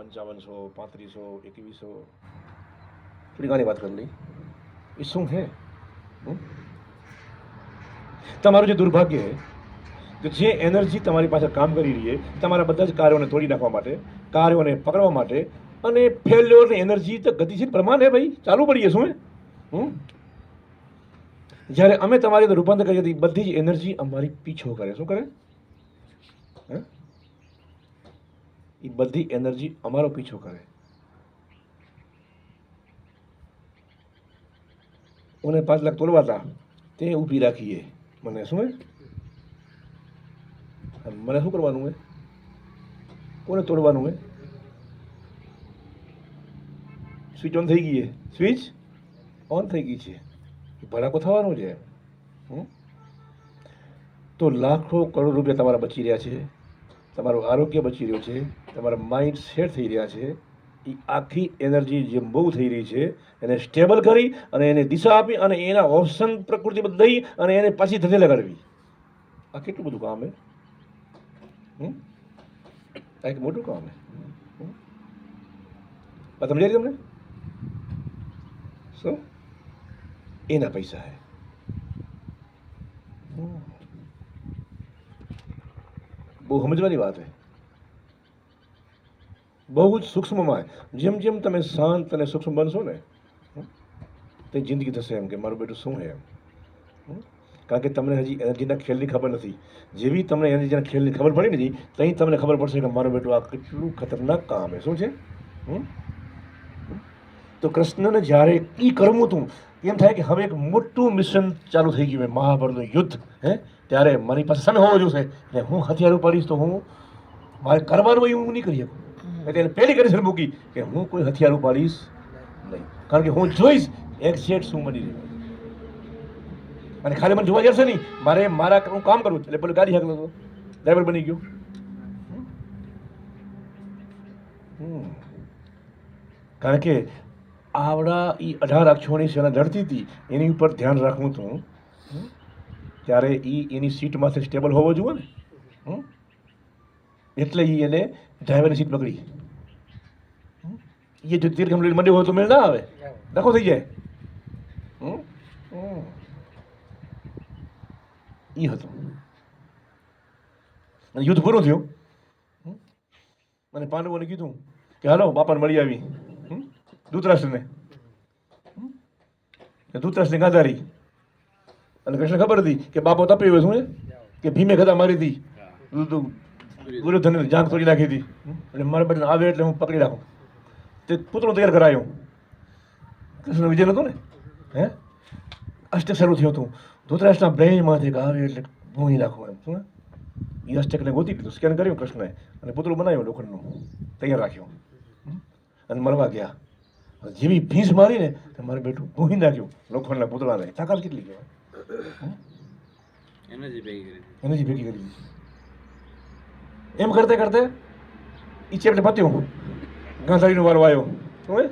પંચાવનસો પાંત્રીસો એકવીસો. થોડી ઘણી વાત કરી લઈ એ શું છે? તમારું જે દુર્ભાગ્ય છે કે જે એનર્જી તમારી પાસે કામ કરી રહી છે તમારા બધા જ કાર્યોને તોડી નાખવા માટે કાર્યોને પકડવા માટે અને ફેલ્યોરની એનર્જી તો ગતિશીલ પ્રમાણ હે ભાઈ. ચાલુ પડીએ શું હે હમ? જ્યારે અમે તમારી રૂપાંતર કરીએ બધી જ એનર્જી અમારી પીછો કરે. શું કરે? હે? એ બધી એનર્જી અમારો પીછો કરે. મને પાંચ લાખ તોડવાતા, તે ઊભી રાખીએ. મને શું હે મને શું કરવાનું હે કોને તોડવાનું હે સ્વિચ ઓન થઈ ગઈ છે. સ્વિચ ઓન થઈ ગઈ છે. ભડાકો થવાનો છે? તો લાખો કરોડ રૂપિયા તમારા બચી રહ્યા છે. તમારું આરોગ્ય બચી રહ્યું છે, તમારા માઇન્ડ સેટ થઈ રહ્યા છે, એ આખી એનર્જી જે બહુ થઈ રહી છે, એને સ્ટેબલ કરી અને એને દિશા આપી અને એના ઓપ્શન પ્રકૃતિ બધું દઈ અને એને પાછી ધંધે લગાડવી આ કેટલું બધું કામ હે? આ એક મોટું કામ હે? આ સમજાય તમને શું એના પૈસા હે. બહુ સમજવાની વાત છે. બહુ જ સૂક્ષ્મમાં જેમ જેમ તમે શાંત અને સૂક્ષ્મ બનશો ને, તે જિંદગી થશે એમ કે મારું બેટું શું છે એમ? કારણ કે તમને હજી એનર્જીના ખેલની ખબર નથી. જેવી તમને એનર્જીના ખેલની ખબર પડી નથી ત્યાં તમને ખબર પડશે કે મારું બેટું આ કેટલું ખતરનાક કામ છે. શું છે? હમ? તો કૃષ્ણને જ્યારે એ કરવું હતું એમ થાય કે હવે એક મોટું મિશન ચાલુ થઈ ગયું મહાભારતનું યુદ્ધ હે? ત્યારે મારી પાસે સન હોવો જોઈશે એટલે હું હથિયાર ઉપાડીશ તો હું મારે કરવાનું એવું હું નહીં કરી શકું. એટલે એને પહેલી કન્ડિશન મૂકી કે હું કોઈ હથિયાર ઉપાડીશ નહીં. કારણ કે હું જોઈશ એક્ઝેક્ટ શું બની રહ્યું અને ખાલી મને જોવા જશે નહીં. મારે મારા હું કામ કરું એટલે પેલું ગાડી હાકલો હતો. ડ્રાઈવર બની ગયો. કારણ કે આવડા એ અઢાર અક્ષોની સેના લડતી હતી, એની ઉપર ધ્યાન રાખવું હતું ત્યારે એ એની સીટમાંથી સ્ટેબલ હોવો જોઈએ ને? એટલે એ એને ડ્રાઈવરની સીટ પકડી એ જો તીર કમ્પ્લીટ મંડ્યો હોય તો મેળ ના આવે ડખો થઈ જાય. એ હતું યુદ્ધ પૂરું થયું? અને પાંડવોને કીધું કે, હાલો, બાપાને મળી આવી? ધૃતરાષ્ટ્રને હમ? ગાંધારી. અને કૃષ્ણ ખબર હતી કે બાપો તપી હોય શું કે ભીમે ગદા મારી હતી. દુર્યોધન જાન તોડી નાખી હતી. અને મારા બેટા આવે એટલે હું પકડી રાખું. તે પુતળો તૈયાર કરાયો. કૃષ્ણ વિજય નહોતો ને? હે? અષ્ટક શરૂ થયું હતું. ધૂતરાષ્ટ્રના બ્રેઇનમાંથી આવે એટલે ભૂંઈ નાખું એમ. શું એ? અષ્ટકને ગોતી દીધું. સ્કેન કર્યું કૃષ્ણએ. અને પુતળું બનાવ્યું લોખંડનું. તૈયાર રાખ્યું? અને મળવા ગયા. જેવી ભીંસ મારી ને તો મારે બેઠું ભૂહી નાખ્યું. લોખંડના પુતળાને. તાકાત કેટલી કહેવાય? એનર્જી ભેગી કરી એનર્જી ભેગી કરી એમ કરતે કરતે એ ચેપ્ટર પત્યું. ગાંધારીનો વારો આવ્યો. શું હે